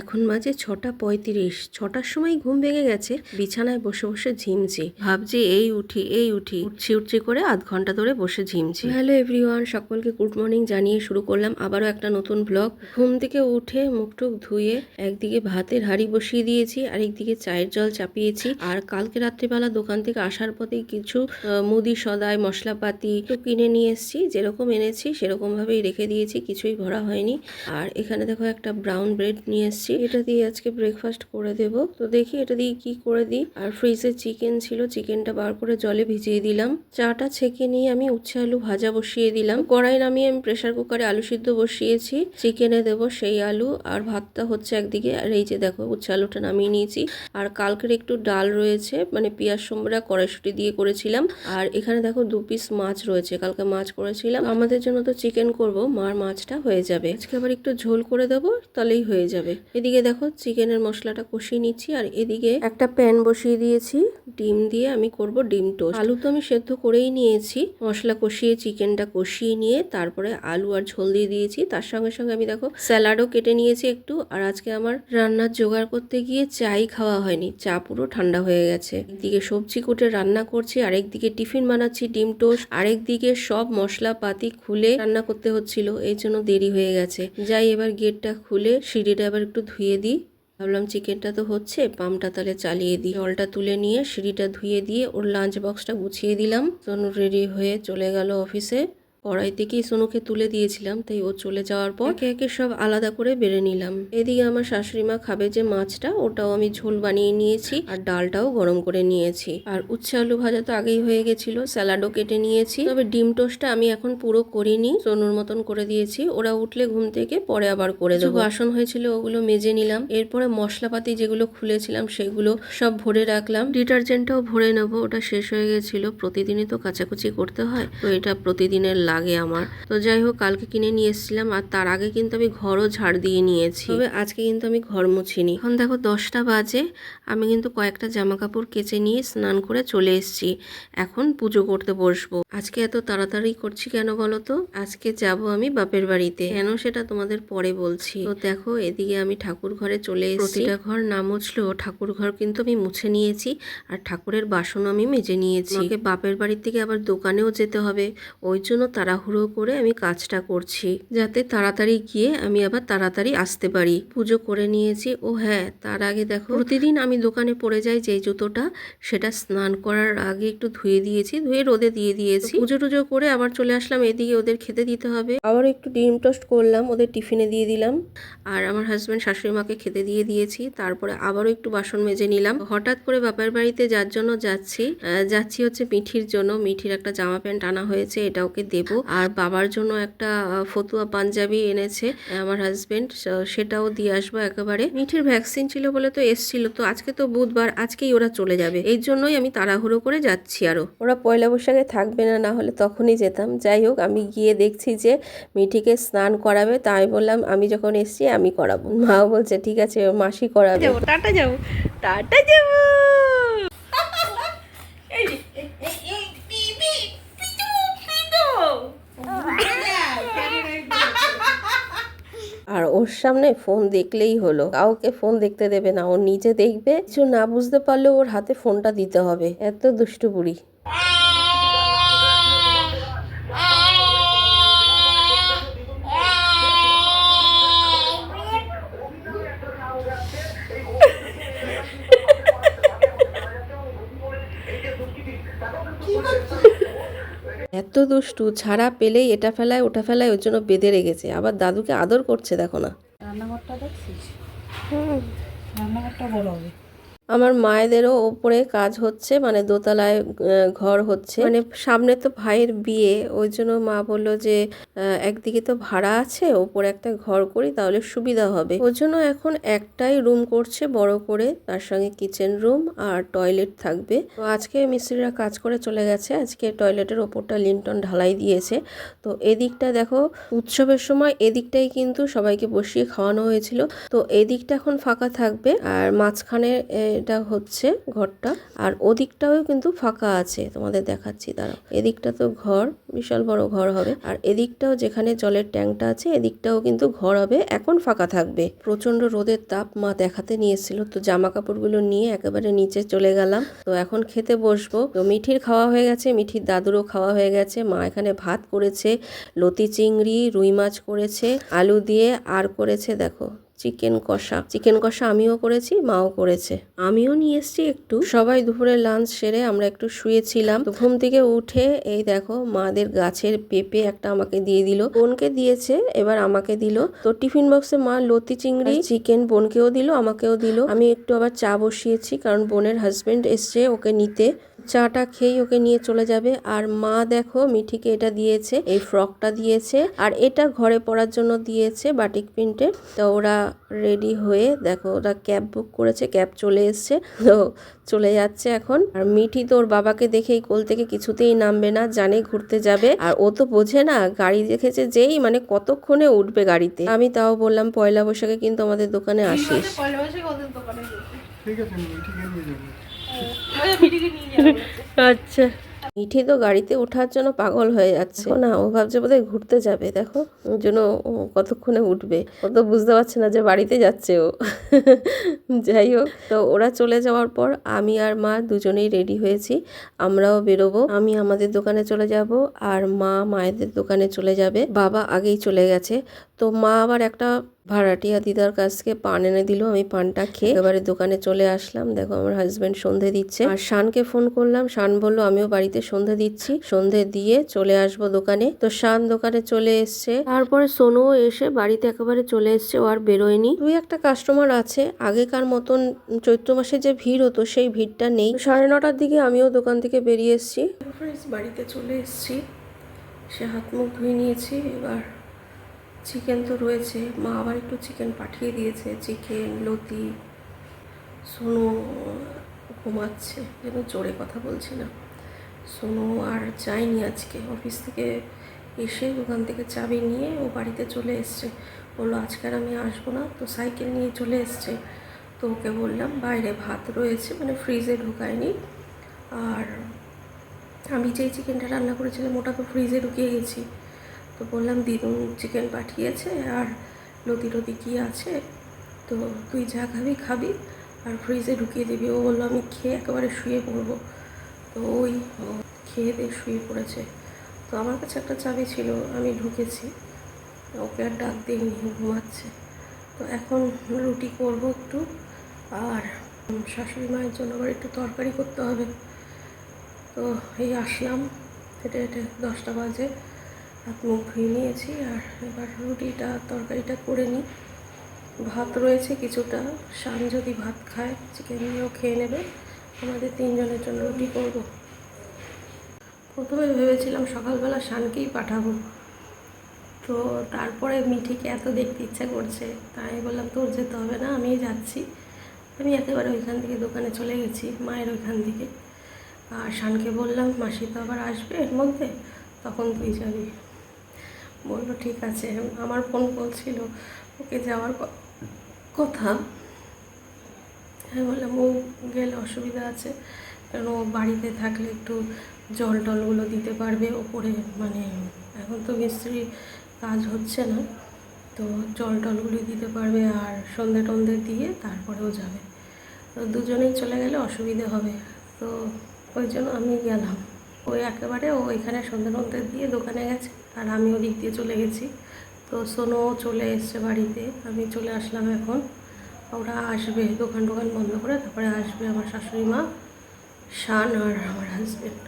এখন মাঝে ছটা পঁয়ত্রিশ। ছটার সময় ঘুম ভেঙে গেছে, বিছানায় বসে বসে ঝিমছি। ভাবছি, এই উঠি এই উঠি। উঠছি উঠছি করে আধ ঘণ্টা ধরে বসে ঝিমছি। হ্যালো এভরিওয়ান, সকলকে গুড মর্নিং জানিয়ে শুরু করলাম আবারও একটা নতুন ব্লগ। ঘুম থেকে উঠে মুখ টুক ধুয়ে একদিকে ভাতের হাঁড়ি বসিয়ে দিয়েছি আর একদিকে চায়ের জল চাপিয়েছি। আর কালকে রাত্রিবেলা দোকান থেকে আসার পথেই কিছু মুদি, সদাই, মশলাপাতি একটু কিনে নিয়ে এসেছি। যেরকম এনেছি সেরকম ভাবেই রেখে দিয়েছি, কিছুই ভরা হয়নি। আর এখানে দেখো একটা ব্রাউন ব্রেড নিয়ে এসেছি। এটা দিয়ে আজকে ব্রেকফাস্ট করে দেব। তো দেখি এটা দিয়ে কি করে দিই। আর ফ্রিজে চিকেন ছিল চিকেনটা বার করে জলে ভিজিয়ে দিলাম। চাটা ছেঁকে নিয়ে আমি উচ্ছে আলু ভাজা বসিয়ে দিলাম। কড়াই নামিয়ে আমি প্রেসার কুকারে আলু সিদ্ধ বসিয়েছি। চিকেনে দেব সেই আলু। আর ভাতটা হচ্ছে একদিকে। আর এই যে দেখো, উচ্ছে আলুটা নামিয়ে নিয়েছি। আর কালকের একটু ডাল রয়েছে মানে পেঁয়াজ সোমরা কড়াইশুটি দিয়ে করেছিলাম। আর এখানে দেখো দু পিস মাছ রয়েছে। কালকে মাছ করেছিলাম। আমাদের জন্য তো চিকেন করব, মার মাছটা হয়ে যাবে। আজকে আবার একটু ঝোল করে দেবো, তাহলেই হয়ে যাবে। এদিকে দেখো চিকেনের মশলাটা কষিয়ে নিচ্ছি, আর এদিকে একটা প্যান বসিয়ে দিয়েছি। ডিম দিয়ে আমি করব ডিম টোস্ট। আলু তো আমি সেদ্ধ করেই নিয়েছি। মশলা কষিয়ে, চিকেনটা কষিয়ে নিয়ে তারপরে আলু আর ঝোল দিয়ে দিয়েছি। তার সঙ্গে সঙ্গে আমি দেখো স্যালাডও কেটে নিয়েছি একটু। আর আজকে আমার রান্নার জোগাড় করতে গিয়ে চাই খাওয়া হয়নি। চা পুরো ঠান্ডা হয়ে গেছে। একদিকে সবজি কুটে রান্না করছি, আরেকদিকে টিফিন বানাচ্ছি ডিম টোস্ট। আরেকদিকে সব মশলাপাতি খুলে রান্না করতে হচ্ছিল, এই জন্য দেরি হয়ে গেছে। যাই, এবার গেটটা খুলে, সিঁড়িটা এবার একটু ধুয়ে দিই। ভাবলাম চিকেনটা তো হচ্ছে পাম্পটা তাহলে চালিয়ে দিই। জলটা তুলে নিয়ে সিঁড়িটা ধুয়ে দিয়ে ওর লাঞ্চ বক্সটা গুছিয়ে দিলাম। সোনু রেডি হয়ে চলে গেল অফিসে কড়াই থেকেই সোনুকে তুলে দিয়েছিলাম, তাই ও চলে যাওয়ার পর একে একে সব আলাদা করে বেড়ে নিলাম। এদিকে আমার শাশুড়ি মা খাবে যে মাছটা, ওটাও আমি ঝোল বানিয়ে নিয়েছি আর ডালটাও গরম করে নিয়েছি। আর উচ্ছে আলু ভাজা তো আগেই হয়ে গেছিল, স্যালাডও কেটে নিয়েছি। তবে ডিম টোস্টটা আমি এখন পুরো করিনি, সোনুর মতন করে দিয়েছি। ওরা উঠলে ঘুম থেকে পরে আবার করে দেবো। বাসন হয়েছিল, ওগুলো মেজে নিলাম। এরপরে মশলাপাতি যেগুলো খুলেছিলাম, সেগুলো সব ভরে রাখলাম। ডিটারজেন্টটাও ভরে নেব, ওটা শেষ হয়ে গেছিল। প্রতিদিনই তো কাচাকুচি করতে হয়, তো এটা প্রতিদিনের লাগে আমার। তো যাই হোক, কালকে কিনে নিয়ে এসেছিলাম আর তার আগে কিন্তু আমি ঘরও ঝাড় দিয়ে নিয়েছি। তবে আজকে কিন্তু আমি ঘর মুছিনি। এখন দেখো দশটা বাজে, আমি কিন্তু কয়েকটা জামা কাপড় কেচে নিয়ে স্নান করে চলে এসেছি। এখন পুজো করতে বসবো। আজকে এত তাড়াতাড়ি করছি কেন বলো তো? আজকে যাব আমি বাপের বাড়িতে। কেন সেটা তোমাদের পরে বলছি। তো দেখো, এদিকে আমি ঠাকুর ঘরে চলে এসেছি। প্রতিটা ঘর না মুছলেও ঠাকুর ঘর কিন্তু আমি মুছে নিয়েছি আর ঠাকুরের বাসনও আমি মেজে নিয়েছি। বাপের বাড়ির থেকে আবার দোকানেও যেতে হবে। ওই জন্য তাড়াহুড়ো করে আমি কাজটা করছি যাতে তাড়াতাড়ি গিয়ে আমি আবার তাড়াতাড়ি আসতে পারি। পুজো করে নিয়েছি। ও হ্যাঁ তার আগে দেখো প্রতিদিন আমি দোকানে পরে যাই যে জুতোটা সেটা স্নান করার আগে একটু ধুয়ে দিয়েছি ধুয়ে রোদে দিয়ে দিয়েছি। পুজো টুজো করে আবার চলে আসলাম এদিকে ওদের খেতে দিতে হবে। আবার একটু ডিম টোস্ট করলাম ওদের টিফিনে দিয়ে দিলাম। আর আমার হাজব্যান্ড শাশুড়ি মাকে খেতে দিয়ে দিয়েছি তারপরে আবারও একটু বাসন মেজে নিলাম। হঠাৎ করে বাপের বাড়িতে যার জন্য যাচ্ছি যাচ্ছি হচ্ছে মিঠির জন্য। মিঠির একটা জামা প্যান্ট আনা হয়েছে এটা ওকে দেব। আর বাবার জন্য একটা ফতুয়া পাঞ্জাবি এনেছে আমার হাজবেন্ড সেটাও দিয়ে আসব একেবারে। মিঠের ভ্যাকসিন ছিল বলে তো এসছিল তো আজকে তো বুধবার আজকেই ওরা চলে যাবে। এই জন্যই আমি তাড়াহুড়ো করে যাচ্ছি আরও। ওরা পয়লা বৈশাখে থাকবে না না হলে তখনই যেতাম। যাই হোক আমি গিয়ে দেখছি যে মিঠিকে স্নান করাবে তাই আমি বললাম আমি যখন এসছি আমি করাবো। মাও বলছে ঠিক আছে মাসি করাবে। যাব টাটা যাব টাটা যাব আর ওর সামনে ফোন দেখলেই হলো। কাউকে ফোন দেখতে দেবে না, ও নিজে দেখবে। কিছু না বুঝতে পারলেও ওর হাতে ফোনটা দিতে হবে। এত দুষ্টু বুড়ি। এত দুষ্টু ছাড়া পেলেই এটা ফেলায় ওটা ফেলায় ওর জন্য বেঁধে রেখেছে। আবার দাদুকে আদর করছে দেখো না। রান্নাঘরটা দেখছিস? রান্নাঘরটা বড় হবে। আমার মায়েদেরও ওপরে কাজ হচ্ছে মানে দোতলায় ঘর হচ্ছে। মানে সামনে তো ভাইয়ের বিয়ে, ওই জন্য মা বলল যে একদিকে তো ভাড়া আছে, ওপরে একটা ঘর করি, তাহলে সুবিধা হবে। ওই জন্য এখন একটাই রুম করছে, বড় করে, তার সঙ্গে কিচেন রুম আর টয়লেট থাকবে। তো আজকে মিস্ত্রিরা কাজ করে চলে গেছে, আজকে টয়লেটের ওপরটা লিন্টন ঢালাই দিয়েছে। তো এদিকটা দেখো, উৎসবের সময় এদিকটাই কিন্তু সবাইকে বসিয়ে খাওয়ানো হয়েছিল। তো এদিকটা এখন ফাঁকা থাকবে, আর মাঝখানে এটা হচ্ছে ঘরটা। আর ওদিকটাও কিন্তু ফাঁকা আছে তোমাদের দেখাচ্ছি, দাঁড়াও। এদিকটা তো ঘর, বিশাল বড় ঘর হবে। আর এদিকটাও যেখানে জলের ট্যাঙ্কটা আছে, এদিকটাও কিন্তু ঘর হবে, এখন ফাঁকা থাকবে। প্রচণ্ড রোদের তাপ মা দেখাতে নিয়ে এসেছিল, তো জামা কাপড়গুলো নিয়ে একেবারে নিচে চলে গেলাম। তো এখন খেতে বসবো। তো মিঠির খাওয়া হয়ে গেছে, মিঠির দাদুরও খাওয়া হয়ে গেছে, মা এখানে ভাত করেছে, লতি চিংড়ি, রুই মাছ করেছে, আলু দিয়ে আর করেছে, দেখো। চিকেন কষা। চিকেন কষা আমিও করেছি মাও করেছে। আমিও নিয়ে এসেছি একটু। সবাই দুপুরে লাঞ্চ সেরে আমরা একটু শুয়েছিলাম। তো ঘুম থেকে উঠে এই দেখো মাদের গাছের পেঁপে একটা আমাকে দিয়ে দিল। বোনকে দিয়েছে এবার আমাকে দিল। তো টিফিন বক্সে মা লতি চিংড়ি চিকেন বোনকেও দিল আমাকেও দিল। আমি একটু আবার চা বসিয়েছি কারণ বোনের হাজবেন্ড এসছে ওকে নিতে। চাটা খেয়েই ওকে নিয়ে চলে যাবে। আর মা দেখো মিঠিকে এটা দিয়েছে এই ফ্রকটা দিয়েছে আর এটা ঘরে পরার জন্য দিয়েছে বাটিক প্রিন্টের। তো ওরা রেডি হয়ে দেখো ওরা ক্যাব বুক করেছে ক্যাব চলে এসছে তো চলে যাচ্ছে এখন। আর মিঠি তো ওর বাবাকে দেখেই কোল থেকে কিছুতেই নামবে না জানে ঘুরতে যাবে। আর ও তো বোঝে না গাড়ি দেখেছে যেই মানে কতক্ষণে উঠবে গাড়িতে। আমি তাও বললাম পয়লা বৈশাখে কিন্তু আমাদের দোকানে আসিস। পয়লা বৈশাখে ওদের দোকানে ঠিক আছে মিঠিকে নিয়ে যাব ওদের মিটিকে নিয়ে যাব আচ্ছা। মিঠি তো গাড়িতে ওঠার জন্য পাগল হয়ে যাচ্ছে। না ও ভাবছে বোধহয় ঘুরতে যাবে দেখো। ওর জন্য ও কতক্ষণে উঠবে? ও তো বুঝতে পারছে না যে বাড়িতে যাচ্ছে ও। যাই হোক তো ওরা চলে যাওয়ার পর আমি আর মা দুজনেই রেডি হয়েছি। আমরাও বেরোবো। আমি আমাদের দোকানে চলে যাব আর মা মায়েদের দোকানে চলে যাবে। বাবা আগেই চলে গেছে। তো মা আবার একটা ভাড়াটিয়া দিদার কাছকে পান এনে দিল। আমি পানটা খেয়ে এবারে দোকানে চলে আসলাম। দেখো, আমার হাজবেন্ড সন্ধে দিচ্ছে। আর শানকে ফোন করলাম। শান বলল, আমিও বাড়িতে সন্ধে দিচ্ছি। সন্ধে দিয়ে চলে আসব দোকানে। তো শান দোকানে চলে এসছে। তারপরে সোনুও এসে বাড়িতে একেবারে চলে এসছে। ও আর বেরোয়নি। দুই একটা কাস্টমার আছে। আগেকার মতন চৈত্র মাসে যে ভিড় হতো, সেই ভিড়টা নেই। সাড়ে নটার দিকে আমিও দোকান থেকে বেরিয়ে এসেছি। বাড়িতে চলে এসেছি। সে হাত মুখ ধুয়ে নিয়েছি। এবার চিকেন তো রয়েছে। মা আবার একটু চিকেন পাঠিয়ে দিয়েছে। চিকেন, লতি, সোনু ঘুমাচ্ছে। যেন জোরে কথা বলছি না। সোনু আর যায়নি আজকে। অফিস থেকে এসে দোকান থেকে চাবি নিয়ে ও বাড়িতে চলে এসছে। বলল, আজকে আমি আসব না। তো সাইকেল নিয়ে চলে এসছে। তো ওকে বললাম, বাইরে ভাত রয়েছে। মানে ফ্রিজে ঢুকায়নি। আর আমি যেই চিকেনটা রান্না করেছিলাম, ওটা তো ফ্রিজে ঢুকিয়ে গেছি। তো বললাম দিদুন চিকেন পাঠিয়েছে আর লতি টতি কী আছে? তো তুই যা খাবি খাবি। আর ফ্রিজে ঢুকিয়ে দিবি। ও বলল, আমি খেয়ে একেবারে শুয়ে পড়ব। তো ওই খেয়ে দিয়ে শুয়ে পড়েছে। তো আমার কাছে একটা চাবি ছিল, আমি ঢুকেছি। ওকে আর ডাক দিইনি ঘুমাচ্ছে। তো এখন রুটি করব একটু, আর শাশুড়ি মায়ের জন্য আবার একটু তরকারি করতে হবে। তো এই আসলাম, হেঁটে হেঁটে দশটা বাজে। হাত মুখ ধুয়ে নিয়েছি আর এবার রুটিটা, তরকারিটা করে নিই। ভাত রয়েছে কিছুটা শান যদি ভাত খায় চিকেন নিয়েও খেয়ে নেবে। আমাদের তিনজনের জন্য রুটি করব। প্রথমে ভেবেছিলাম সকালবেলা শানকেই পাঠাবো। তো তারপরে মিঠিকে এত দেখতে ইচ্ছা করছে, তাই বললাম, তোর যেতে হবে না, আমিই যাচ্ছি। আমি একেবারে ওইখান থেকে দোকানে চলে গেছি, মায়ের ওইখান থেকে। আর শানকে বললাম, মাসি তো আবার আসবে এর মধ্যে, তখন তুই যাবি। বলল, ঠিক আছে। আমার ফোন বলছিল, ওকে যাওয়ার কথা। হ্যাঁ বললাম, ও গেলে অসুবিধা আছে, কারণ ও বাড়িতে থাকলে একটু জল টলগুলো দিতে পারবে ওপরে মানে এখন তো মিস্ত্রি কাজ হচ্ছে না। তো জল টলগুলো দিতে পারবে আর সন্ধে টন্ধে দিয়ে তারপরেও যাবে। তো দুজনেই চলে গেলে অসুবিধে হবে। তো ওই জন্য আমি গেলাম। ওই একেবারে ও এখানে সন্ধে টন্ধে দিয়ে দোকানে গেছে। আর আমি ওদিক দিয়ে চলে গেছি। তো সোনো চলে এসছে বাড়িতে। আমি চলে আসলাম এখন। ওরা আসবে, দোকান টোকান বন্ধ করে তারপরে আসবে আমার শাশুড়ি মা, শান আর আমার হাজবেন্ড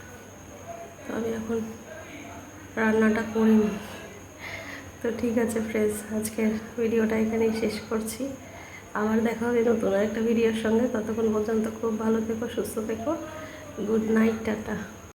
তো আমি এখন রান্নাটা করিনি। তো ঠিক আছে ফ্রেন্ডস আজকের ভিডিওটা এখানেই শেষ করছি। আবার দেখা হবে নতুন একটা ভিডিওর সঙ্গে। ততক্ষণ পর্যন্ত খুব ভালো থেকো, সুস্থ থেকো। Good night, tata.